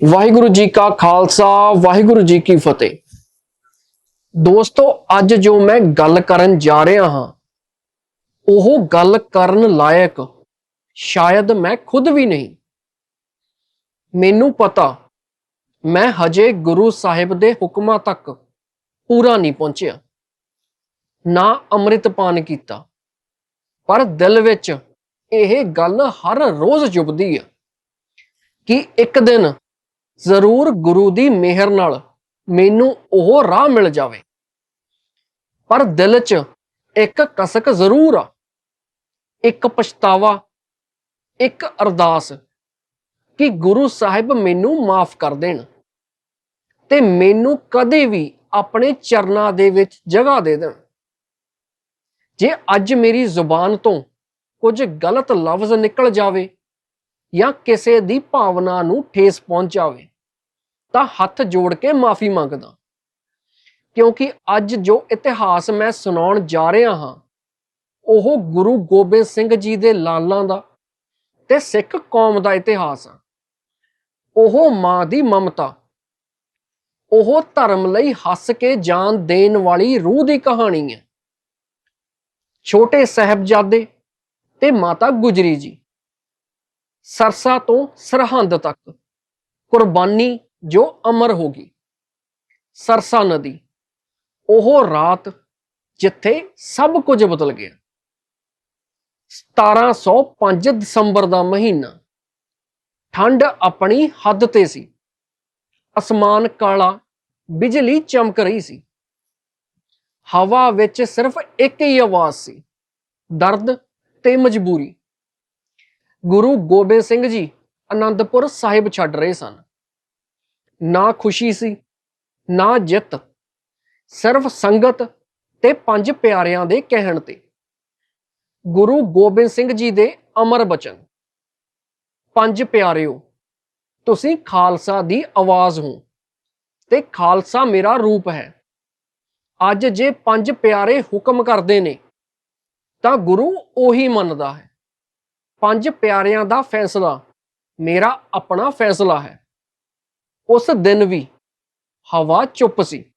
ਵਾਹਿਗੁਰੂ ਜੀ ਕਾ ਖਾਲਸਾ, ਵਾਹਿਗੁਰੂ ਜੀ ਕੀ ਫਤਿਹ। ਦੋਸਤੋ, ਅੱਜ ਜੋ ਮੈਂ ਗੱਲ ਕਰਨ ਜਾ ਰਿਹਾ ਹਾਂ, ਉਹ ਗੱਲ ਕਰਨ ਲਾਇਕ ਸ਼ਾਇਦ ਮੈਂ ਖੁਦ ਵੀ ਨਹੀਂ। ਮੈਨੂੰ ਪਤਾ, ਮੈਂ ਹਜੇ ਗੁਰੂ ਸਾਹਿਬ ਦੇ ਹੁਕਮਾਂ ਤੱਕ ਪੂਰਾ ਨਹੀਂ ਪਹੁੰਚਿਆ, ਨਾ ਅੰਮ੍ਰਿਤ ਪਾਨ ਕੀਤਾ, ਪਰ ਦਿਲ ਵਿੱਚ ਇਹ ਗੱਲ ਹਰ ਰੋਜ਼ ਚੁਭਦੀ ਆ ਕਿ ਇੱਕ ਦਿਨ ਜ਼ਰੂਰ ਗੁਰੂ ਦੀ ਮਿਹਰ ਨਾਲ ਮੈਨੂੰ ਉਹ ਰਾਹ ਮਿਲ ਜਾਵੇ। ਪਰ ਦਿਲ 'ਚ ਇੱਕ ਕਸਕ ਜ਼ਰੂਰ ਆ। ਇੱਕ ਪਛਤਾਵਾ, ਇੱਕ ਅਰਦਾਸ ਕਿ ਗੁਰੂ ਸਾਹਿਬ ਮੈਨੂੰ ਮਾਫ ਕਰ ਦੇਣ ਤੇ ਮੈਨੂੰ ਕਦੇ ਵੀ ਆਪਣੇ ਚਰਨਾਂ ਦੇ ਵਿੱਚ ਜਗ੍ਹਾ ਦੇ ਦੇਣ। ਜੇ ਅੱਜ ਮੇਰੀ ਜ਼ੁਬਾਨ ਤੋਂ ਕੁਝ ਗਲਤ ਲਫ਼ਜ਼ ਨਿਕਲ ਜਾਵੇ ਜਾਂ ਕਿਸੇ ਦੀ ਭਾਵਨਾ ਨੂੰ ਠੇਸ ਪਹੁੰਚ ਜਾਵੇ ਤਾਂ ਹੱਥ ਜੋੜ ਕੇ ਮਾਫੀ ਮੰਗਦਾ। ਕਿਉਂਕਿ ਅੱਜ ਜੋ ਇਤਿਹਾਸ ਮੈਂ ਸੁਣਾਉਣ ਜਾ ਰਿਹਾ ਹਾਂ, ਉਹ ਗੁਰੂ ਗੋਬਿੰਦ ਸਿੰਘ ਜੀ ਦੇ ਲਾਲਾਂ ਦਾ ਤੇ ਸਿੱਖ ਕੌਮ ਦਾ ਇਤਿਹਾਸ ਆ। ਉਹ ਮਾਂ ਦੀ ਮਮਤਾ, ਉਹ ਧਰਮ ਲਈ ਹੱਸ ਕੇ ਜਾਨ ਦੇਣ ਵਾਲੀ ਰੂਹ ਦੀ ਕਹਾਣੀ ਹੈ ਛੋਟੇ ਸਹਿਬਜ਼ਾਦੇ ਤੇ ਮਾਤਾ ਗੁਜਰੀ ਜੀ, ਸਰਸਾ ਤੋਂ ਸਰਹੰਦ ਤੱਕ ਕੁਰਬਾਨੀ ਜੋ ਅਮਰ ਹੋ ਗਈ ਸਰਸਾ ਨਦੀ, ਉਹ ਰਾਤ ਜਿੱਥੇ ਸਭ ਕੁਝ ਬਦਲ ਗਿਆ। 1705 ਦਸੰਬਰ ਦਾ ਮਹੀਨਾ ਠੰਡ ਆਪਣੀ ਹੱਦ ਤੇ ਸੀ। ਅਸਮਾਨ ਕਾਲਾ, ਬਿਜਲੀ ਚਮਕ ਰਹੀ ਸੀ। ਹਵਾ ਵਿੱਚ ਸਿਰਫ ਇੱਕ ਹੀ ਆਵਾਜ਼ ਸੀ, ਦਰਦ ਤੇ ਮਜਬੂਰੀ। ਗੁਰੂ ਗੋਬਿੰਦ ਸਿੰਘ ਜੀ ਅਨੰਦਪੁਰ ਸਾਹਿਬ ਛੱਡ ਰਹੇ ਸਨ। ਨਾ ਖੁਸ਼ੀ ਸੀ, ਨਾ ਜਿੱਤ। ਸਿਰਫ ਸੰਗਤ ਤੇ ਪੰਜ ਪਿਆਰਿਆਂ ਦੇ ਕਹਿਣ ਤੇ। ਗੁਰੂ ਗੋਬਿੰਦ ਸਿੰਘ ਜੀ ਦੇ ਅਮਰ ਬਚਨ। ਪੰਜ ਪਿਆਰਿਓ, ਤੁਸੀਂ ਖਾਲਸਾ ਦੀ ਆਵਾਜ਼ ਹੋ ਤੇ ਖਾਲਸਾ ਮੇਰਾ ਰੂਪ ਹੈ। ਅੱਜ ਜੇ ਪੰਜ ਪਿਆਰੇ ਹੁਕਮ ਕਰਦੇ ਨੇ, ਤਾਂ ਗੁਰੂ ਉਹੀ ਮੰਨਦਾ ਹੈ। ਪੰਜ ਪਿਆਰਿਆਂ ਦਾ ਫੈਸਲਾ, ਮੇਰਾ ਆਪਣਾ ਫੈਸਲਾ ਹੈ। ਉਸ ਦਿਨ ਵੀ ਹਵਾ ਚੁੱਪ ਸੀ।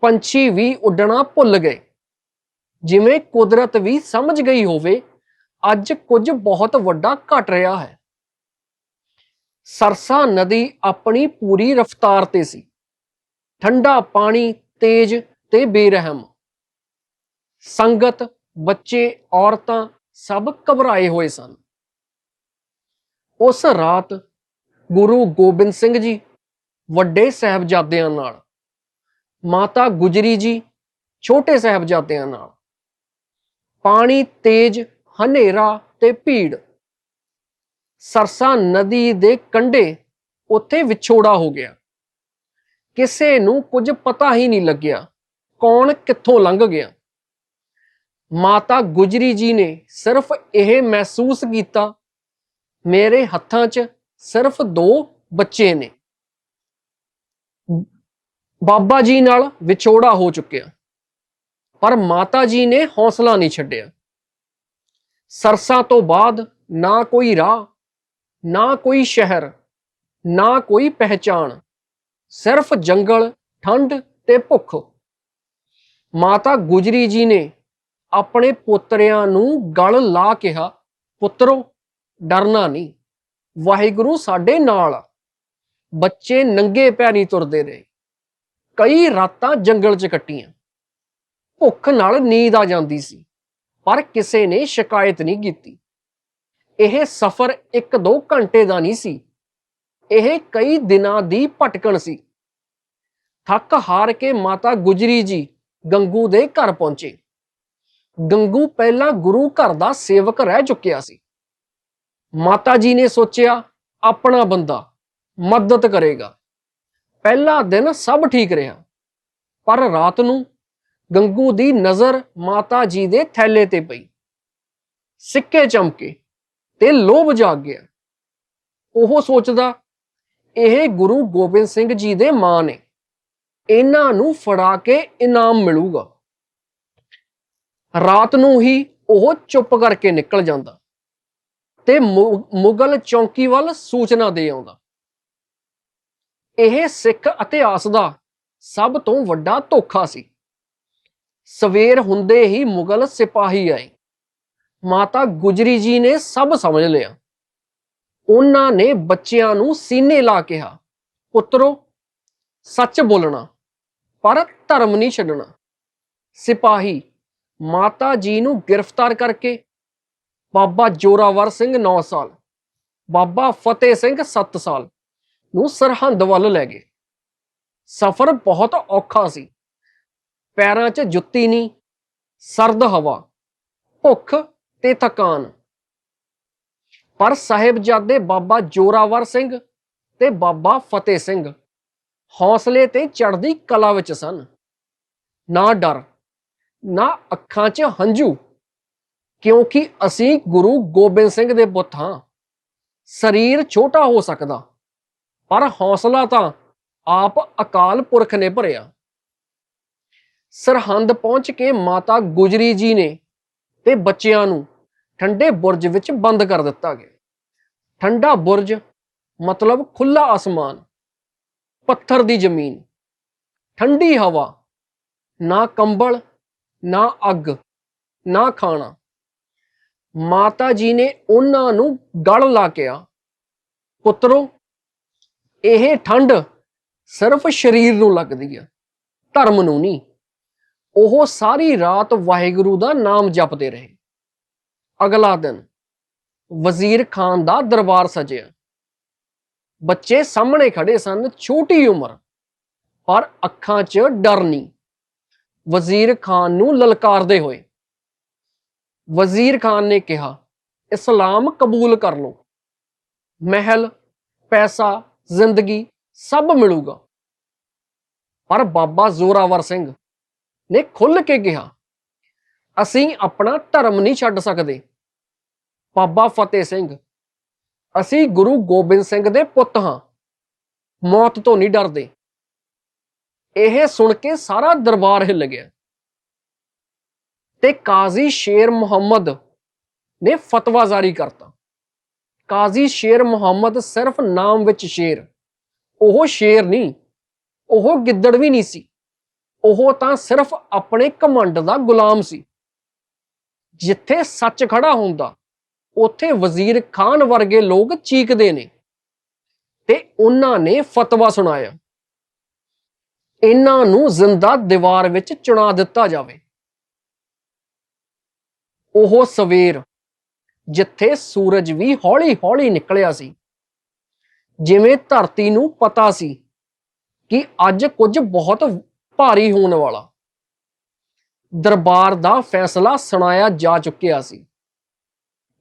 ਪੰਛੀ ਵੀ ਉੱਡਣਾ ਭੁੱਲ ਗਏ। ਜਿਵੇਂ ਕੁਦਰਤ ਵੀ ਸਮਝ ਗਈ ਹੋਵੇ, ਅੱਜ ਕੁਝ ਬਹੁਤ ਵੱਡਾ ਘਟ ਰਿਹਾ ਹੈ। ਸਰਸਾ ਨਦੀ ਆਪਣੀ ਪੂਰੀ ਰਫ਼ਤਾਰ ਤੇ ਸੀ। ਠੰਡਾ ਪਾਣੀ ਤੇਜ਼ ਤੇ ਬੇਰਹਿਮ। ਸੰਗਤ, ਬੱਚੇ, ਔਰਤਾਂ ਸਭ ਘਬਰਾਏ ਹੋਏ ਸਨ। ਉਸ ਰਾਤ ਗੁਰੂ ਗੋਬਿੰਦ ਸਿੰਘ ਜੀ ਵੱਡੇ ਸਹਿਬਜ਼ਾਦਿਆਂ ਨਾਲ, ਮਾਤਾ ਗੁਜਰੀ ਜੀ ਛੋਟੇ ਸਹਿਬਜ਼ਾਦਿਆਂ ਨਾਲ, ਪਾਣੀ, ਤੇਜ਼, ਹਨੇਰਾ ਤੇ ਭੀੜ। ਸਰਸਾ ਨਦੀ ਦੇ ਕੰਢੇ ਉੱਥੇ ਵਿਛੋੜਾ ਹੋ ਗਿਆ। ਕਿਸੇ ਨੂੰ ਕੁਝ ਪਤਾ ਹੀ ਨਹੀਂ ਲੱਗਿਆ ਕੌਣ ਕਿੱਥੋਂ ਲੰਘ ਗਿਆ। ਮਾਤਾ ਗੁਜਰੀ ਜੀ ਨੇ ਸਿਰਫ ਇਹ ਮਹਿਸੂਸ ਕੀਤਾ, ਮੇਰੇ ਹੱਥਾਂ 'ਚ ਸਿਰਫ ਦੋ ਬੱਚੇ ਨੇ। ਬਾਬਾ ਜੀ ਨਾਲ ਵਿਛੋੜਾ ਹੋ ਚੁੱਕਿਆ। ਪਰ ਮਾਤਾ ਜੀ ਨੇ ਹੌਸਲਾ ਨਹੀਂ ਛੱਡਿਆ। ਸਰਸਾ ਤੋਂ ਬਾਅਦ ਨਾ ਕੋਈ ਰਾਹ, ਨਾ ਕੋਈ ਸ਼ਹਿਰ, ਨਾ ਕੋਈ ਪਹਿਚਾਣ, ਸਿਰਫ ਜੰਗਲ, ਠੰਡ ਤੇ ਭੁੱਖ। ਮਾਤਾ ਗੁਜਰੀ ਜੀ ਨੇ ਆਪਣੇ ਪੁੱਤਰਿਆਂ ਨੂੰ ਗਲ ਲਾ ਕਿਹਾ, ਪੁੱਤਰੋ, ਡਰਨਾ ਨਹੀਂ। ਵਾਹਿਗੁਰੂ ਸਾਡੇ ਨਾਲ ਬੱਚੇ ਨੰਗੇ ਪੈਰੀ ਤੁਰਦੇ ਰਹੇ। ਕਈ ਰਾਤਾਂ ਜੰਗਲ 'ਚ ਕੱਟੀਆਂ। ਭੁੱਖ ਨਾਲ ਨੀਂਦ ਆ ਜਾਂਦੀ ਸੀ, ਪਰ ਕਿਸੇ ਨੇ ਸ਼ਿਕਾਇਤ ਨਹੀਂ ਕੀਤੀ। ਇਹ ਸਫ਼ਰ 1-2 ਘੰਟੇ ਦਾ ਨਹੀਂ ਸੀ। ਇਹ ਕਈ ਦਿਨਾਂ ਦੀ ਭਟਕਣ ਸੀ। ਥੱਕ ਹਾਰ ਕੇ ਮਾਤਾ ਗੁਜਰੀ ਜੀ ਗੰਗੂ ਦੇ ਘਰ ਪਹੁੰਚੇ। ਗੰਗੂ ਪਹਿਲਾਂ ਗੁਰੂ ਘਰ ਦਾ ਸੇਵਕ ਰਹਿ ਚੁੱਕਿਆ ਸੀ। ਮਾਤਾ ਜੀ ਨੇ ਸੋਚਿਆ, ਆਪਣਾ ਬੰਦਾ ਮਦਦ ਕਰੇਗਾ। ਪਹਿਲਾ ਦਿਨ ਸਭ ਠੀਕ ਰਿਹਾ। ਪਰ ਰਾਤ ਨੂੰ ਗੰਗੂ ਦੀ ਨਜ਼ਰ ਮਾਤਾ ਜੀ ਦੇ ਥੈਲੇ ਤੇ ਪਈ। ਸਿੱਕੇ ਚਮਕੇ ਤੇ ਲੋਭ ਜਾਗ ਗਿਆ। ਉਹ ਸੋਚਦਾ, ਇਹ ਗੁਰੂ ਗੋਬਿੰਦ ਸਿੰਘ ਜੀ ਦੇ ਮਾਂ ਨੇ। ਇਹਨਾਂ ਨੂੰ ਫੜਾ ਕੇ ਇਨਾਮ ਮਿਲੂਗਾ। ਰਾਤ ਨੂੰ ਹੀ ਉਹ ਚੁੱਪ ਕਰਕੇ ਨਿਕਲ ਜਾਂਦਾ ਤੇ ਮੁ- ਮੁਗਲ ਚੌਂਕੀ ਵੱਲ ਸੂਚਨਾ ਦੇ ਆਉਂਦਾ। ਇਹ ਸਿੱਖ ਇਤਿਹਾਸ ਦਾ ਸਭ ਤੋਂ ਵੱਡਾ ਧੋਖਾ ਸੀ। ਸਵੇਰ ਹੁੰਦੇ ਹੀ ਮੁਗਲ ਸਿਪਾਹੀ ਆਏ। ਮਾਤਾ ਗੁਜਰੀ ਜੀ ਨੇ ਸਭ ਸਮਝ ਲਿਆ। ਉਹਨਾਂ ਨੇ ਬੱਚਿਆਂ ਨੂੰ ਸੀਨੇ ਲਾ ਕਿਹਾ, ਪੁੱਤਰੋ, ਸੱਚ ਬੋਲਣਾ, ਪਰ ਧਰਮ ਨਹੀਂ ਛੱਡਣਾ। ਸਿਪਾਹੀ ਮਾਤਾ ਜੀ ਨੂੰ ਗ੍ਰਿਫਤਾਰ ਕਰਕੇ, ਬਾਬਾ ਜੋਰਾਵਰ ਸਿੰਘ 9 ਸਾਲ, ਬਾਬਾ ਫਤਿਹ ਸਿੰਘ 7 ਸਾਲ ਨੂੰ ਸਰਹੰਦ ਵੱਲ ਲੈ ਗਏ। ਸਫ਼ਰ ਬਹੁਤ ਔਖਾ ਸੀ। ਪੈਰਾਂ 'ਚ ਜੁੱਤੀ ਨਹੀਂ, ਸਰਦ ਹਵਾ, ਭੁੱਖ ਤੇ ਥਕਾਨ। ਪਰ ਸਾਹਿਬਜ਼ਾਦੇ ਬਾਬਾ ਜੋਰਾਵਰ ਸਿੰਘ ਤੇ ਬਾਬਾ ਫਤਿਹ ਸਿੰਘ ਹੌਸਲੇ ਤੇ ਚੜ੍ਹਦੀ ਕਲਾ ਵਿੱਚ ਸਨ। ਨਾ ਡਰ, ਨਾ ਅੱਖਾਂ 'ਚ ਹੰਝੂ, ਕਿਉਂਕਿ ਅਸੀਂ ਗੁਰੂ ਗੋਬਿੰਦ ਸਿੰਘ ਦੇ ਬੁੱਤ ਹਾਂ। ਸਰੀਰ ਛੋਟਾ ਹੋ ਸਕਦਾ ਪਰ ਹੌਸਲਾ ਤਾਂ ਆਪ ਅਕਾਲ ਪੁਰਖ ਨੇ ਭਰਿਆ। ਸਰਹੰਦ ਪਹੁੰਚ ਕੇ ਮਾਤਾ ਗੁਜਰੀ ਜੀ ਨੇ ਤੇ ਬੱਚਿਆਂ ਨੂੰ ਠੰਡੇ ਬੁਰਜ ਵਿੱਚ ਬੰਦ ਕਰ ਦਿੱਤਾ ਗਿਆ। ਠੰਡਾ ਬੁਰਜ ਮਤਲਬ ਖੁੱਲਾ ਆਸਮਾਨ ਪੱਥਰ ਦੀ ਜ਼ਮੀਨ, ਠੰਡੀ ਹਵਾ, ਨਾ ਕੰਬਲ, ਨਾ ਅੱਗ, ਨਾ ਖਾਣਾ। ਮਾਤਾ ਜੀ ਨੇ ਉਹਨਾਂ ਨੂੰ ਗਲ ਲਾ ਕਿਹਾ, ਪੁੱਤਰੋ ਇਹ ਠੰਡ ਸਿਰਫ ਸਰੀਰ ਨੂੰ ਲੱਗਦੀ ਆ, ਧਰਮ ਨੂੰ ਨਹੀਂ। ਉਹ ਸਾਰੀ ਰਾਤ ਵਾਹਿਗੁਰੂ ਦਾ ਨਾਮ ਜਪਦੇ ਰਹੇ। ਅਗਲਾ ਦਿਨ ਵਜ਼ੀਰ ਖਾਨ ਦਾ ਦਰਬਾਰ ਸਜਿਆ। ਬੱਚੇ ਸਾਹਮਣੇ ਖੜੇ ਸਨ, ਛੋਟੀ ਉਮਰ, ਪਰ ਅੱਖਾਂ 'ਚ ਡਰ ਨਹੀਂ। ਵਜ਼ੀਰ ਖਾਨ ਨੂੰ ਲਲਕਾਰਦੇ ਹੋਏ ਵਜ਼ੀਰ ਖਾਨ ਨੇ ਕਿਹਾ, ਇਸਲਾਮ ਕਬੂਲ ਕਰ ਲਓ। ਮਹਿਲ, ਪੈਸਾ ਜ਼ਿੰਦਗੀ ਸਭ ਮਿਲੂਗਾ। ਪਰ ਬਾਬਾ ਜ਼ੋਰਾਵਰ ਸਿੰਘ ਨੇ ਖੁੱਲ ਕੇ ਕਿਹਾ, ਅਸੀਂ ਆਪਣਾ ਧਰਮ ਨਹੀਂ ਛੱਡ ਸਕਦੇ। ਬਾਬਾ ਫਤਿਹ ਸਿੰਘ, ਅਸੀਂ ਗੁਰੂ ਗੋਬਿੰਦ ਸਿੰਘ ਦੇ ਪੁੱਤ ਹਾਂ। ਮੌਤ ਤੋਂ ਨਹੀਂ ਡਰਦੇ। ਇਹ ਸੁਣ ਕੇ ਸਾਰਾ ਦਰਬਾਰ ਹਿੱਲ ਗਿਆ। ਤੇ ਕਾਜ਼ੀ ਸ਼ੇਰ ਮੁਹੰਮਦ ਨੇ ਫਤਵਾ ਜਾਰੀ ਕਰਤਾ। ਕਾਜ਼ੀ ਸ਼ੇਰ ਮੁਹੰਮਦ ਸਿਰਫ ਨਾਮ ਵਿੱਚ ਸ਼ੇਰ। ਉਹ ਸ਼ੇਰ ਨਹੀਂ, ਉਹ ਗਿੱਦੜ ਵੀ ਨਹੀਂ ਸੀ। ਉਹ ਤਾਂ ਸਿਰਫ ਆਪਣੇ ਕਮੰਡ ਦਾ ਗੁਲਾਮ ਸੀ। ਜਿੱਥੇ ਸੱਚ ਖੜਾ ਹੁੰਦਾ, ਉੱਥੇ ਵਜ਼ੀਰ ਖਾਨ ਵਰਗੇ ਲੋਕ ਚੀਕਦੇ ਨੇ ਤੇ ਉਹਨਾਂ ਨੇ ਫਤਵਾ ਸੁਣਾਇਆ। ਇਹਨਾਂ ਨੂੰ ਜ਼ਿੰਦਾ ਦੀਵਾਰ ਵਿੱਚ ਚੁਣਾ ਦਿੱਤਾ ਜਾਵੇ। ਉਹ ਸਵੇਰ ਜਿੱਥੇ ਸੂਰਜ ਵੀ ਹੌਲੀ-ਹੌਲੀ ਨਿਕਲਿਆ ਸੀ। ਜਿਵੇਂ ਧਰਤੀ ਨੂੰ ਪਤਾ ਸੀ ਕਿ ਅੱਜ ਕੁਝ ਬਹੁਤ ਭਾਰੀ ਹੋਣ ਵਾਲਾ। ਦਰਬਾਰ ਦਾ ਫੈਸਲਾ ਸੁਣਾਇਆ ਜਾ ਚੁੱਕਿਆ ਸੀ।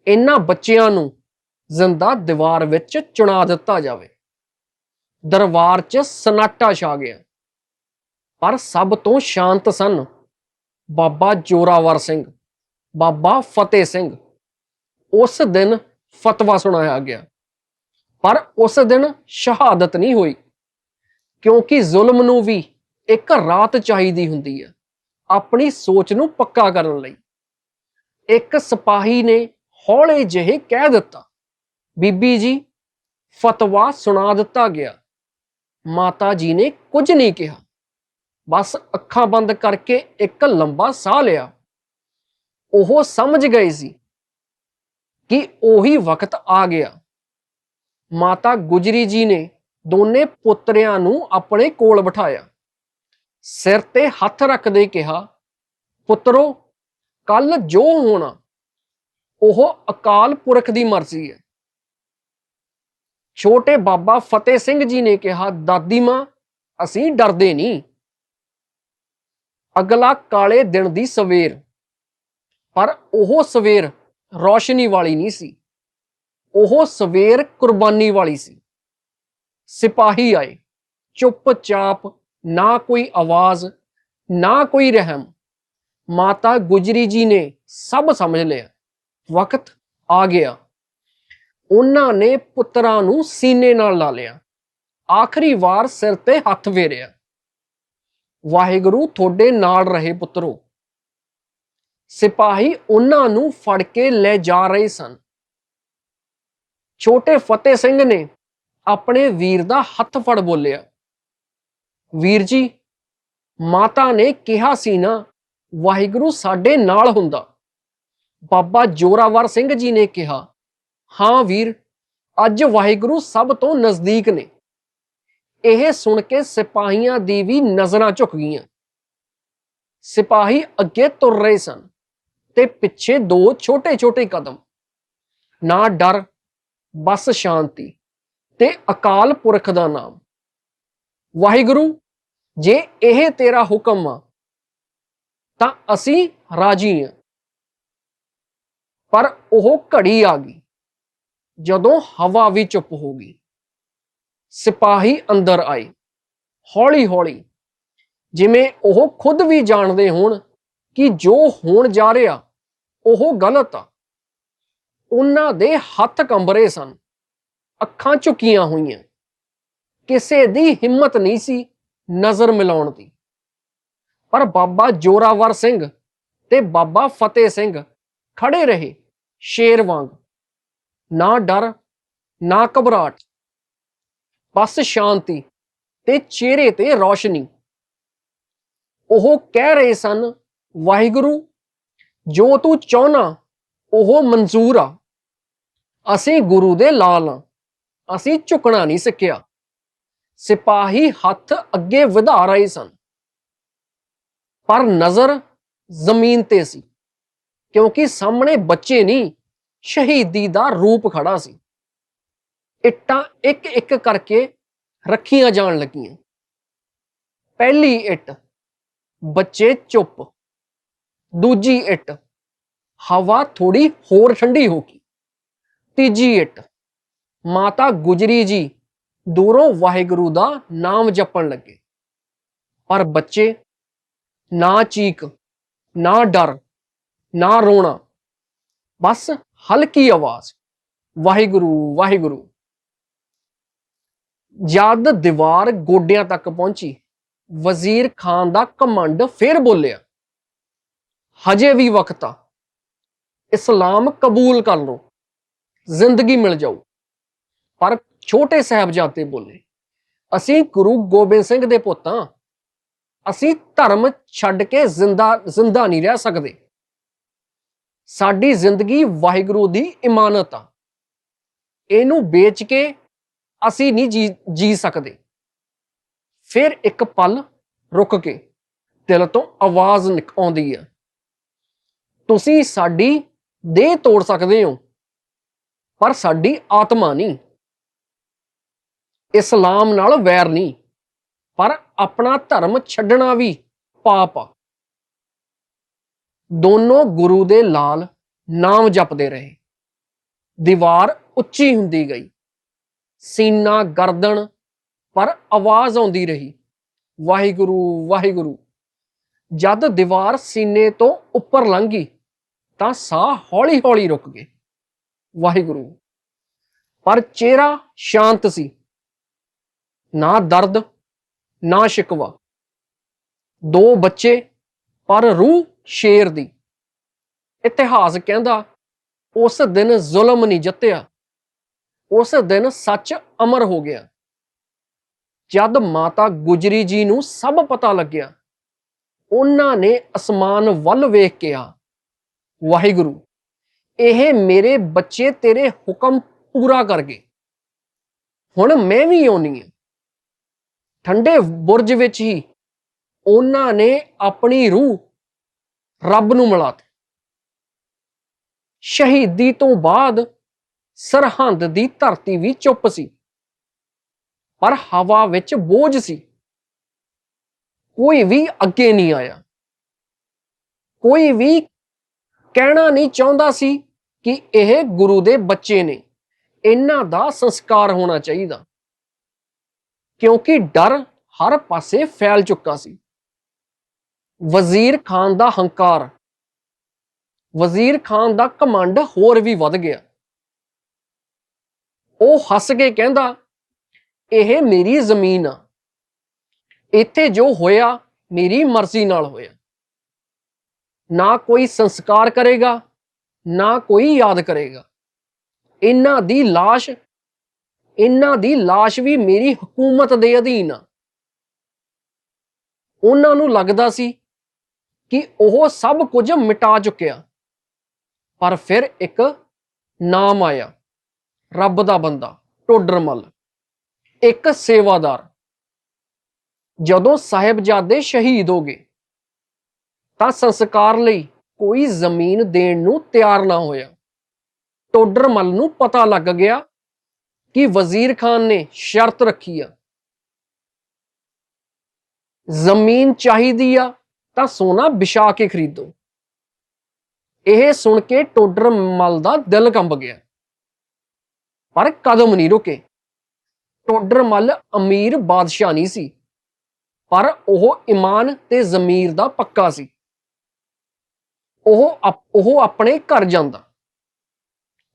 ਇਹਨਾਂ ਬੱਚਿਆਂ ਨੂੰ ਜ਼ਿੰਦਾ ਦੀਵਾਰ ਵਿੱਚ ਚੁਣਾ ਦਿੱਤਾ ਜਾਵੇ। ਦਰਬਾਰ 'ਚ ਸਨਾਟਾ ਛਾ ਗਿਆ। ਪਰ ਸਭ ਤੋਂ ਸ਼ਾਂਤ ਸਨ ਬਾਬਾ ਜੋਰਾਵਰ ਸਿੰਘ, ਬਾਬਾ ਫਤਿਹ ਸਿੰਘ ਉਸ ਦਿਨ ਫਤਵਾ ਸੁਣਾਇਆ ਗਿਆ। ਪਰ ਉਸ ਦਿਨ ਸ਼ਹਾਦਤ ਨਹੀਂ ਹੋਈ, ਕਿਉਂਕਿ ਜ਼ੁਲਮ ਨੂੰ ਵੀ ਇੱਕ ਰਾਤ ਚਾਹੀਦੀ ਹੁੰਦੀ ਹੈ, ਆਪਣੀ ਸੋਚ ਨੂੰ ਪੱਕਾ ਕਰਨ ਲਈ। ਇੱਕ ਸਿਪਾਹੀ ਨੇ ਹੌਲੇ ਜਿਹੇ ਕਹਿ ਦਿੱਤਾ, ਬੀਬੀ ਜੀ, ਫਤਵਾ ਸੁਣਾ ਦਿੱਤਾ ਗਿਆ। ਮਾਤਾ ਜੀ ਨੇ ਕੁਝ ਨਹੀਂ ਕਿਹਾ। ਬਸ ਅੱਖਾਂ ਬੰਦ ਕਰਕੇ ਇੱਕ ਲੰਬਾ ਸਾਹ ਲਿਆ। ਉਹ ਸਮਝ ਗਏ ਸੀ ਕਿ ਉਹੀ ਵਕਤ ਆ ਗਿਆ। ਮਾਤਾ ਗੁਜਰੀ ਜੀ ਨੇ ਦੋਨੇ ਪੁੱਤਰਿਆਂ ਨੂੰ ਆਪਣੇ ਕੋਲ ਬਿਠਾਇਆ। ਸਿਰ ਤੇ ਹੱਥ ਰੱਖਦੇ ਕਿਹਾ, ਪੁੱਤਰੋ ਕੱਲ ਜੋ ਹੋਣਾ, ਉਹ ਅਕਾਲ ਪੁਰਖ ਦੀ ਮਰਜ਼ੀ ਹੈ। ਛੋਟੇ ਬਾਬਾ ਫਤਿਹ ਸਿੰਘ ਜੀ ਨੇ ਕਿਹਾ, ਦਾਦੀ ਮਾਂ, ਅਸੀਂ ਡਰਦੇ ਨਹੀਂ। ਅਗਲਾ ਕਾਲੇ ਦਿਨ ਦੀ ਸਵੇਰ, ਪਰ ਉਹ ਸਵੇਰ ਰੋਸ਼ਨੀ ਵਾਲੀ ਨਹੀਂ ਸੀ। ਉਹ ਸਵੇਰ ਕੁਰਬਾਨੀ ਵਾਲੀ ਸੀ। ਸਿਪਾਹੀ ਆਏ। ਚੁੱਪਚਾਪ, ਨਾ ਕੋਈ ਆਵਾਜ਼, ਨਾ ਕੋਈ ਰਹਿਮ। ਮਾਤਾ ਗੁਜਰੀ ਜੀ ਨੇ ਸਭ ਸਮਝ ਲਿਆ। ਵਕਤ ਆ ਗਿਆ। ਉਹਨਾਂ ਨੇ ਪੁੱਤਰਾਂ ਨੂੰ ਸੀਨੇ ਨਾਲ ਲਾ ਲਿਆ। ਆਖਰੀ ਵਾਰ ਸਿਰ ਤੇ ਹੱਥ ਫੇਰਿਆ। ਵਾਹਿਗੁਰੂ ਤੁਹਾਡੇ ਨਾਲ ਰਹੇ ਪੁੱਤਰੋ। ਸਿਪਾਹੀ ਉਹਨਾਂ ਨੂੰ ਫੜ ਕੇ ਲੈ ਜਾ ਰਹੇ ਸਨ। ਛੋਟੇ ਫਤਿਹ ਸਿੰਘ ਨੇ ਆਪਣੇ ਵੀਰ ਦਾ ਹੱਥ ਫੜ ਬੋਲਿਆ। ਵੀਰ ਜੀ, ਮਾਤਾ ਨੇ ਕਿਹਾ ਸੀ ਨਾ, ਵਾਹਿਗੁਰੂ ਸਾਡੇ ਨਾਲ ਹੁੰਦਾ। ਬਾਬਾ ਜੋਰਾਵਰ ਸਿੰਘ ਜੀ ਨੇ ਕਿਹਾ, ਹਾਂ ਵੀਰ, ਅੱਜ ਵਾਹਿਗੁਰੂ ਸਭ ਤੋਂ ਨਜ਼ਦੀਕ ਨੇ। ਇਹ ਸੁਣ ਕੇ ਸਿਪਾਹੀਆਂ ਦੀ ਵੀ ਨਜ਼ਰਾਂ ਝੁਕ ਗਈਆਂ। ਸਿਪਾਹੀ ਅੱਗੇ ਤੁਰ ਰਹੇ ਸਨ। ਤੇ ਪਿੱਛੇ ਦੋ ਛੋਟੇ-ਛੋਟੇ ਕਦਮ। ਨਾ ਡਰ, ਬਸ ਸ਼ਾਂਤੀ ਤੇ ਅਕਾਲ ਪੁਰਖ ਦਾ ਨਾਮ। ਵਾਹਿਗੁਰੂ, ਜੇ ਇਹ ਤੇਰਾ ਹੁਕਮ ਆ, ਤਾਂ ਅਸੀਂ ਰਾਜੀ ਹਾਂ ਪਰ ਉਹ ਘੜੀ ਆ ਗਈ, ਜਦੋਂ ਹਵਾ ਵੀ ਚੁੱਪ ਹੋ ਗਈ। ਸਿਪਾਹੀ ਅੰਦਰ ਆਏ ਹੌਲੀ ਹੌਲੀ ਜਿਵੇਂ ਉਹ ਖੁਦ ਵੀ ਜਾਣਦੇ ਹੋਣ ਕਿ ਜੋ ਹੋਣ ਜਾ ਰਿਹਾ ਉਹ ਗਲਤ ਆ। ਉਹਨਾਂ ਦੇ ਹੱਥ ਕੰਬਰੇ ਸਨ, ਅੱਖਾਂ ਝੁਕੀਆਂ ਹੋਈਆਂ। ਕਿਸੇ ਦੀ ਹਿੰਮਤ ਨਹੀਂ ਸੀ ਨਜ਼ਰ ਮਿਲਾਉਣ ਦੀ। ਪਰ ਬਾਬਾ ਜੋਰਾਵਰ ਸਿੰਘ ਤੇ ਬਾਬਾ ਫਤਿਹ ਸਿੰਘ ਖੜੇ ਰਹੇ ਸ਼ੇਰ ਵਾਂਗ। ਨਾ ਡਰ, ਨਾ ਘਬਰਾਹਟ। ਬਸ ਸ਼ਾਂਤੀ ਤੇ ਚਿਹਰੇ ਤੇ ਰੌਸ਼ਨੀ। ਉਹ ਕਹਿ ਰਹੇ ਸਨ, ਵਾਹਿਗੁਰੂ ਜੋ ਤੂੰ ਚਾਹਨਾ, ਉਹ ਮਨਜ਼ੂਰ ਆ। ਅਸੀਂ ਗੁਰੂ ਦੇ ਲਾਲ ਆ। ਅਸੀਂ ਝੁਕਣਾ ਨਹੀਂ ਸਿੱਖਿਆ। ਸਿਪਾਹੀ ਹੱਥ ਅੱਗੇ ਵਧਾ ਰਹੇ ਸਨ। ਪਰ ਨਜ਼ਰ ਜ਼ਮੀਨ ਤੇ ਸੀ, ਕਿਉਂਕਿ ਸਾਹਮਣੇ ਬੱਚੇ ਨਹੀਂ, ਸ਼ਹੀਦੀ ਦਾ ਰੂਪ ਖੜਾ ਸੀ। ਇੱਟਾਂ ਇੱਕ ਇੱਕ ਕਰਕੇ ਰੱਖੀਆਂ ਜਾਣ ਲੱਗੀਆਂ। ਪਹਿਲੀ ਇੱਟ, ਬੱਚੇ ਚੁੱਪ। ਦੂਜੀ ਇੱਟ, ਹਵਾ ਥੋੜੀ ਹੋਰ ਠੰਡੀ ਹੋ ਗਈ ਤੀਜੀ ਇੱਟ, ਮਾਤਾ ਗੁਜਰੀ ਜੀ ਦੂਰੋਂ ਵਾਹਿਗੁਰੂ ਦਾ ਨਾਮ ਜਪਣ ਲੱਗੇ। ਪਰ ਬੱਚੇ, ਨਾ ਚੀਕ, ਨਾ ਡਰ, ਨਾ ਰੋਣਾ, ਬਸ ਹਲਕੀ ਆਵਾਜ਼, ਵਾਹਿਗੁਰੂ ਵਾਹਿਗੁਰੂ। ਜਦ ਦੀਵਾਰ ਗੋਡਿਆਂ ਤੱਕ ਪਹੁੰਚੀ, ਵਜ਼ੀਰ ਖਾਨ ਦਾ ਕਮਾਂਡ ਫੇਰ ਬੋਲਿਆ ਹਜੇ ਵੀ ਵਕਤ ਆ। ਇਸਲਾਮ ਕਬੂਲ ਕਰ ਲਓ, ਜ਼ਿੰਦਗੀ ਮਿਲ ਜਾਊ। ਪਰ ਛੋਟੇ ਸਾਹਿਬਜ਼ਾਦੇ ਬੋਲੇ, ਅਸੀਂ ਗੁਰੂ ਗੋਬਿੰਦ ਸਿੰਘ ਦੇ ਪੁੱਤ ਪੁੱਤਾਂ ਅਸੀਂ ਧਰਮ ਛੱਡ ਕੇ ਜ਼ਿੰਦਾ ਜ਼ਿੰਦਾ ਨਹੀਂ ਰਹਿ ਸਕਦੇ। ਸਾਡੀ ਜ਼ਿੰਦਗੀ ਵਾਹਿਗੁਰੂ ਦੀ ਇਮਾਨਤ ਆ। ਇਹਨੂੰ ਵੇਚ ਕੇ ਅਸੀਂ ਨਹੀਂ ਜੀ ਜੀ ਸਕਦੇ। ਫਿਰ ਇੱਕ ਪਲ ਰੁਕ ਕੇ ਦਿਲ ਤੋਂ ਆਵਾਜ਼ ਨਿਕ, ਆਉਂਦੀ ਆ। ਤੁਸੀਂ ਸਾਡੀ ਦੇਹ ਤੋੜ ਸਕਦੇ ਹੋ, ਪਰ ਸਾਡੀ ਆਤਮਾ ਨਹੀਂ। ਇਸਲਾਮ ਨਾਲ ਵੈਰ ਨਹੀਂ, ਪਰ ਆਪਣਾ ਧਰਮ ਛੱਡਣਾ ਵੀ ਪਾਪ ਆ। ਦੋਨੋਂ ਗੁਰੂ ਦੇ ਲਾਲ ਨਾਮ ਜਪਦੇ ਰਹੇ। ਦੀਵਾਰ ਉੱਚੀ ਹੁੰਦੀ ਗਈ। ਸੀਨਾ ਗਰਦਨ ਪਰ ਆਵਾਜ਼ ਆਉਂਦੀ ਰਹੀ। ਵਾਹਿਗੁਰੂ ਵਾਹਿਗੁਰੂ, ਜਦ ਦੀਵਾਰ ਸੀਨੇ ਤੋਂ ਉੱਪਰ ਲੰਘੀ ਤਾਂ ਸਾਹ ਹੌਲੀ-ਹੌਲੀ ਰੁਕ ਗਏ। ਵਾਹਿਗੁਰੂ, ਪਰ ਚਿਹਰਾ ਸ਼ਾਂਤ ਸੀ। ਨਾ ਦਰਦ, ਨਾ ਸ਼ਿਕਵਾ। ਦੋ ਬੱਚੇ, ਪਰ ਰੂਹ ਸ਼ੇਰ ਦੀ। ਇਤਿਹਾਸ ਕਹਿੰਦਾ, ਉਸ ਦਿਨ ਜ਼ੁਲਮ ਨਹੀਂ ਜਿੱਤਿਆ। ਉਸ ਦਿਨ ਸੱਚ ਅਮਰ ਹੋ ਗਿਆ। ਜਦ ਮਾਤਾ ਗੁਜਰੀ ਜੀ ਨੂੰ ਸਭ ਪਤਾ ਲੱਗਿਆ, ਉਹਨਾਂ ਨੇ ਅਸਮਾਨ ਵੱਲ ਵੇਖ ਕੇ ਆ ਵਾਹਿਗੁਰੂ, ਇਹ ਮੇਰੇ ਬੱਚੇ ਤੇਰੇ ਹੁਕਮ ਪੂਰਾ ਕਰ ਗਏ ਹੁਣ ਮੈਂ ਵੀ ਆਉਣੀ ਹੈ। ਠੰਡੇ ਬੁਰਜ ਵਿੱਚ ਹੀ ਉਹਨਾਂ ਨੇ ਆਪਣੀ ਰੂਹ ਰੱਬ ਨੂੰ ਮਿਲਾਤੀ ਸ਼ਹੀਦੀ ਤੋਂ ਬਾਅਦ ਸਰਹੰਦ ਦੀ ਧਰਤੀ ਵੀ ਚੁੱਪ ਸੀ, ਪਰ ਹਵਾ ਵਿੱਚ ਬੋਝ ਸੀ। ਕੋਈ ਵੀ ਅੱਗੇ ਨਹੀਂ ਆਇਆ। ਕੋਈ ਵੀ ਕਹਿਣਾ ਨਹੀਂ ਚਾਹੁੰਦਾ ਸੀ ਕਿ ਇਹ ਗੁਰੂ ਦੇ ਬੱਚੇ ਨੇ। ਇਹਨਾਂ ਦਾ ਸੰਸਕਾਰ ਹੋਣਾ ਚਾਹੀਦਾ। ਕਿਉਂਕਿ ਡਰ ਹਰ ਪਾਸੇ ਫੈਲ ਚੁੱਕਾ ਸੀ। ਵਜ਼ੀਰ ਖਾਨ ਦਾ ਹੰਕਾਰ। ਵਜ਼ੀਰ ਖਾਨ ਦਾ ਕਮਾਂਡ ਹੋਰ ਵੀ ਵੱਧ ਗਿਆ। ਉਹ ਹੱਸ ਕੇ ਕਹਿੰਦਾ, ਇਹ ਮੇਰੀ ਜ਼ਮੀਨ ਆ। ਇੱਥੇ ਜੋ ਹੋਇਆ, ਮੇਰੀ ਮਰਜ਼ੀ ਨਾਲ ਹੋਇਆ। ਨਾ ਕੋਈ ਸੰਸਕਾਰ ਕਰੇਗਾ ਨਾ ਕੋਈ ਯਾਦ ਕਰੇਗਾ ਇਹਨਾਂ ਦੀ লাশ ਇਹਨਾਂ ਦੀ লাশ ਵੀ ਮੇਰੀ ਹਕੂਮਤ ਦੇ ਅਧੀਨ ਆ ਉਹਨਾਂ ਨੂੰ ਲੱਗਦਾ ਸੀ ਕਿ ਉਹ ਸਭ ਕੁਝ ਮਿਟਾ ਚੁੱਕਿਆ ਪਰ ਫਿਰ ਇੱਕ ਨਾਮ ਆਇਆ ਰੱਬ ਦਾ ਬੰਦਾ ਟੋਡਰਮਲ ਇੱਕ ਸੇਵਾਦਾਰ ਜਦੋਂ ਸਾਹਿਬਜ਼ਾਦੇ ਸ਼ਹੀਦ ਹੋ ਗਏ ਤਾਂ ਸੰਸਕਾਰ ਲਈ ਕੋਈ ਜ਼ਮੀਨ ਦੇਣ ਨੂੰ ਤਿਆਰ ਨਾ ਹੋਇਆ। ਟੋਡਰਮਲ ਨੂੰ ਪਤਾ ਲੱਗ ਗਿਆ ਕਿ ਵਜ਼ੀਰ ਖਾਨ ਨੇ ਸ਼ਰਤ ਰੱਖੀ ਆ। ਜ਼ਮੀਨ ਚਾਹੀਦੀ ਆ ਤਾਂ ਸੋਨਾ ਵਿਛਾ ਕੇ ਖਰੀਦੋ। ਇਹ ਸੁਣ ਕੇ ਟੋਡਰ ਮੱਲ ਦਾ ਦਿਲ ਕੰਬ ਗਿਆ। ਪਰ ਕਦਮ ਨਹੀਂ ਰੁਕੇ। ਟੋਡਰ ਮੱਲ ਅਮੀਰ ਬਾਦਸ਼ਾਹ ਨਹੀਂ ਸੀ, ਪਰ ਉਹ ਇਮਾਨ ਤੇ ਜ਼ਮੀਰ ਦਾ ਪੱਕਾ ਸੀ। ਉਹ ਅਪ- ਉਹ ਆਪਣੇ ਘਰ ਜਾਂਦਾ।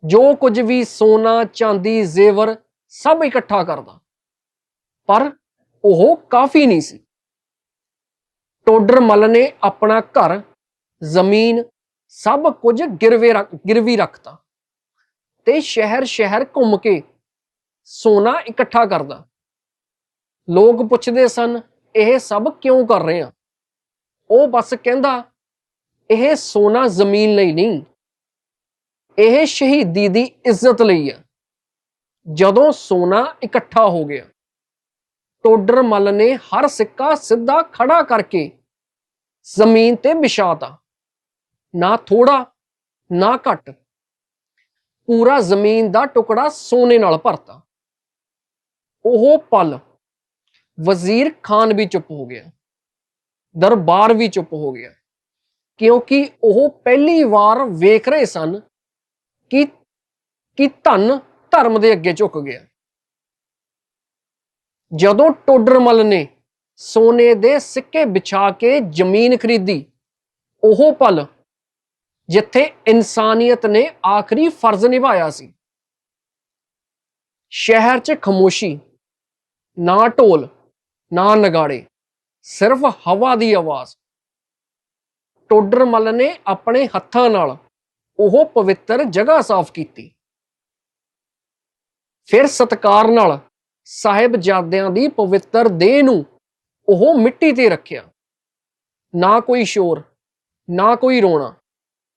ਜੋ ਕੁਝ ਵੀ ਸੋਨਾ, ਚਾਂਦੀ, ਜ਼ੇਵਰ ਸਭ ਇਕੱਠਾ ਕਰਦਾ। ਪਰ ਉਹ ਕਾਫੀ ਨਹੀਂ ਸੀ। ਟੋਡਰ ਟੋਡਰਮਲ ਨੇ ਆਪਣਾ ਘਰ, ਜ਼ਮੀਨ ਸਭ ਕੁਝ ਗਿਰਵੇ ਰੱਖ, ਗਿਰਵੀ ਰੱਖਤਾ ਤੇ ਸ਼ਹਿਰ ਸ਼ਹਿਰ ਘੁੰਮ ਕੇ ਸੋਨਾ ਇਕੱਠਾ ਕਰਦਾ। ਲੋਕ ਪੁੱਛਦੇ ਸਨ, ਇਹ ਸਭ ਕਿਉਂ ਕਰ ਰਹੇ ਆ? ਉਹ ਬਸ ਕਹਿੰਦਾ ਇਹ ਸੋਨਾ ਜ਼ਮੀਨ ਲਈ ਨਹੀਂ। ਇਹ ਸ਼ਹੀਦੀ ਦੀ ਇੱਜ਼ਤ ਲਈ ਆ। ਜਦੋਂ ਸੋਨਾ ਇਕੱਠਾ ਹੋ ਗਿਆ, ਟੋਡਰ ਮੱਲ ਨੇ ਹਰ ਸਿੱਕਾ ਸਿੱਧਾ ਖੜਾ ਕਰਕੇ ਜ਼ਮੀਨ ਤੇ ਵਿਛਾਤਾ। ਨਾ ਥੋੜਾ ਨਾ ਘੱਟ। ਪੂਰਾ ਜ਼ਮੀਨ ਦਾ ਟੁਕੜਾ ਸੋਨੇ ਨਾਲ ਭਰਤਾ। ਉਹ ਪਲ ਵਜ਼ੀਰ ਖਾਨ ਵੀ ਚੁੱਪ ਹੋ ਗਿਆ, ਦਰਬਾਰ ਵੀ ਚੁੱਪ ਹੋ ਗਿਆ। ਕਿਉਂਕਿ ਉਹ ਪਹਿਲੀ ਵਾਰ ਵੇਖ ਰਹੇ ਸਨ ਕਿ ਕਿ ਧਨ ਧਰਮ ਦੇ ਅੱਗੇ ਝੁਕ ਗਿਆ। ਜਦੋਂ ਟੋਡਰਮਲ ਨੇ ਸੋਨੇ ਦੇ ਸਿੱਕੇ ਵਿਛਾ ਕੇ ਜ਼ਮੀਨ ਖਰੀਦੀ, ਉਹ ਪਲ ਜਿੱਥੇ ਇਨਸਾਨੀਅਤ ਨੇ ਆਖਰੀ ਫਰਜ਼ ਨਿਭਾਇਆ ਸੀ। ਸ਼ਹਿਰ 'ਚ ਖਮੋਸ਼ੀ, ਨਾ ਢੋਲ, ਨਾ ਨਗਾੜੇ, ਸਿਰਫ ਹਵਾ ਦੀ ਆਵਾਜ਼। ਟੋਡਰਮਲ ਨੇ ਆਪਣੇ ਹੱਥਾਂ ਨਾਲ ਉਹ ਪਵਿੱਤਰ ਜਗ੍ਹਾ ਸਾਫ਼ ਕੀਤੀ। ਫਿਰ ਸਤਕਾਰ ਨਾਲ ਸਾਹਿਬਜ਼ਾਦਿਆਂ ਦੀ ਪਵਿੱਤਰ ਦੇਹ ਨੂੰ ਉਹ ਮਿੱਟੀ ਤੇ ਰੱਖਿਆ। ਨਾ ਕੋਈ ਸ਼ੋਰ, ਨਾ ਕੋਈ ਰੋਣਾ,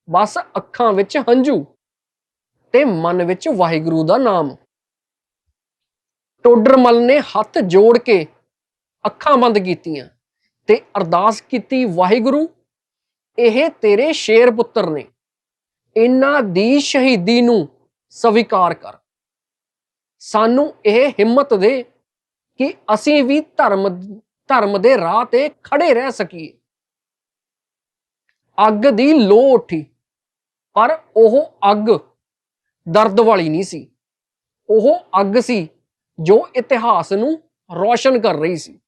ਬਸ ਅੱਖਾਂ ਵਿੱਚ ਹੰਝੂ ਤੇ ਮਨ ਵਿੱਚ ਵਾਹਿਗੁਰੂ ਦਾ ਨਾਮ। ਟੋਡਰਮਲ ਨੇ ਹੱਥ ਜੋੜ ਕੇ ਅੱਖਾਂ ਬੰਦ ਕੀਤੀਆਂ ਤੇ ਅਰਦਾਸ ਕੀਤੀ ਵਾਹਿਗੁਰੂ ਇਹ ਤੇਰੇ ਸ਼ੇਰ ਪੁੱਤਰ ਨੇ। ਇਹਨਾਂ ਦੀ ਸ਼ਹੀਦੀ ਨੂੰ ਸਵੀਕਾਰ ਕਰ। ਸਾਨੂੰ ਇਹ ਹਿੰਮਤ ਦੇ ਕਿ ਅਸੀਂ ਵੀ ਧਰਮ ਧਰਮ ਦੇ ਰਾਹ ਤੇ ਖੜੇ ਰਹਿ ਸਕੀਏ। ਅੱਗ ਦੀ ਲੋ ਉੱਠੀ, ਪਰ ਉਹ ਅੱਗ ਦਰਦ ਵਾਲੀ ਨਹੀਂ ਸੀ। ਉਹ ਅੱਗ ਸੀ ਜੋ ਇਤਿਹਾਸ ਨੂੰ ਰੌਸ਼ਨ ਕਰ ਰਹੀ ਸੀ।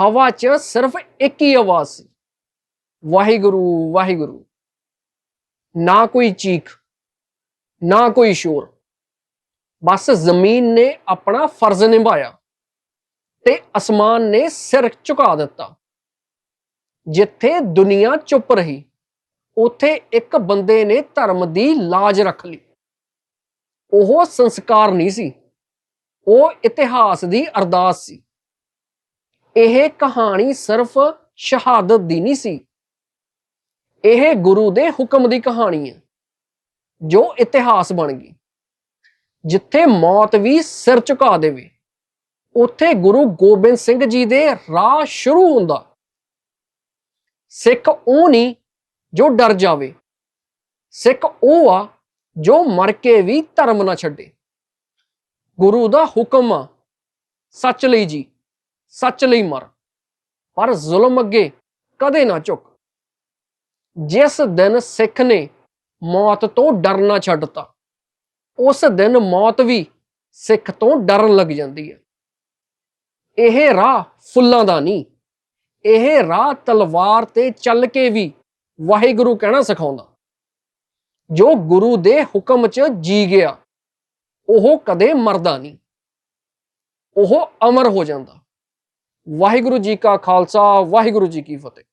ਹਵਾ 'ਚ ਸਿਰਫ ਇੱਕ ਹੀ ਆਵਾਜ਼ ਸੀ। ਵਾਹਿਗੁਰੂ ਵਾਹਿਗੁਰੂ। ਨਾ ਕੋਈ ਚੀਖ, ਨਾ ਕੋਈ ਸ਼ੋਰ। ਬਸ ਜ਼ਮੀਨ ਨੇ ਆਪਣਾ ਫਰਜ਼ ਨਿਭਾਇਆ ਤੇ ਅਸਮਾਨ ਨੇ ਸਿਰ ਝੁਕਾ ਦਿੱਤਾ। ਜਿੱਥੇ ਦੁਨੀਆ ਚੁੱਪ ਰਹੀ, ਉੱਥੇ ਇੱਕ ਬੰਦੇ ਨੇ ਧਰਮ ਦੀ ਲਾਜ ਰੱਖ ਲਈ। ਉਹ ਸੰਸਕਾਰ ਨਹੀਂ ਸੀ, ਉਹ ਇਤਿਹਾਸ ਦੀ ਅਰਦਾਸ ਸੀ। ਇਹ ਕਹਾਣੀ ਸਿਰਫ ਸ਼ਹਾਦਤ ਦੀ ਨਹੀਂ ਸੀ। ਇਹ ਗੁਰੂ ਦੇ ਹੁਕਮ ਦੀ ਕਹਾਣੀ ਹੈ, ਜੋ ਇਤਿਹਾਸ ਬਣ ਗਈ। ਜਿੱਥੇ ਮੌਤ ਵੀ ਸਿਰ ਝੁਕਾ ਦੇਵੇ, ਉੱਥੇ ਗੁਰੂ ਗੋਬਿੰਦ ਸਿੰਘ ਜੀ ਦੇ ਰਾਹ ਸ਼ੁਰੂ ਹੁੰਦਾ। ਸਿੱਖ ਉਹ ਨਹੀਂ ਜੋ ਡਰ ਜਾਵੇ, ਸਿੱਖ ਉਹ ਆ ਜੋ ਮਰ ਕੇ ਵੀ ਧਰਮ ਨਾ ਛੱਡੇ। ਗੁਰੂ ਦਾ ਹੁਕਮ ਆ, ਸੱਚ ਲਈ ਜੀ, ਸੱਚ ਲਈ ਮਰ, ਪਰ ਜ਼ੁਲਮ ਅੱਗੇ ਕਦੇ ਨਾ ਝੁਕ। ਜਿਸ ਦਿਨ ਸਿੱਖ ਨੇ ਮੌਤ ਤੋਂ ਡਰਨਾ ਛੱਡਤਾ, ਉਸ ਦਿਨ ਮੌਤ ਵੀ ਸਿੱਖ ਤੋਂ ਡਰਨ ਲੱਗ ਜਾਂਦੀ ਹੈ। ਇਹ ਰਾਹ ਫੁੱਲਾਂ ਦਾ ਨਹੀਂ, ਇਹ ਰਾਹ ਤਲਵਾਰ ਤੇ ਚੱਲ ਕੇ ਵੀ ਵਾਹਿਗੁਰੂ ਕਹਿਣਾ ਸਿਖਾਉਂਦਾ। ਜੋ ਗੁਰੂ ਦੇ ਹੁਕਮ 'ਚ ਜੀ ਗਿਆ, ਉਹ ਕਦੇ ਮਰਦਾ ਨਹੀਂ। ਉਹ ਅਮਰ ਹੋ ਜਾਂਦਾ। ਵਾਹਿਗੁਰੂ ਜੀ ਕਾ ਖਾਲਸਾ, ਵਾਹਿਗੁਰੂ ਜੀ ਕੀ ਫਤਿਹ।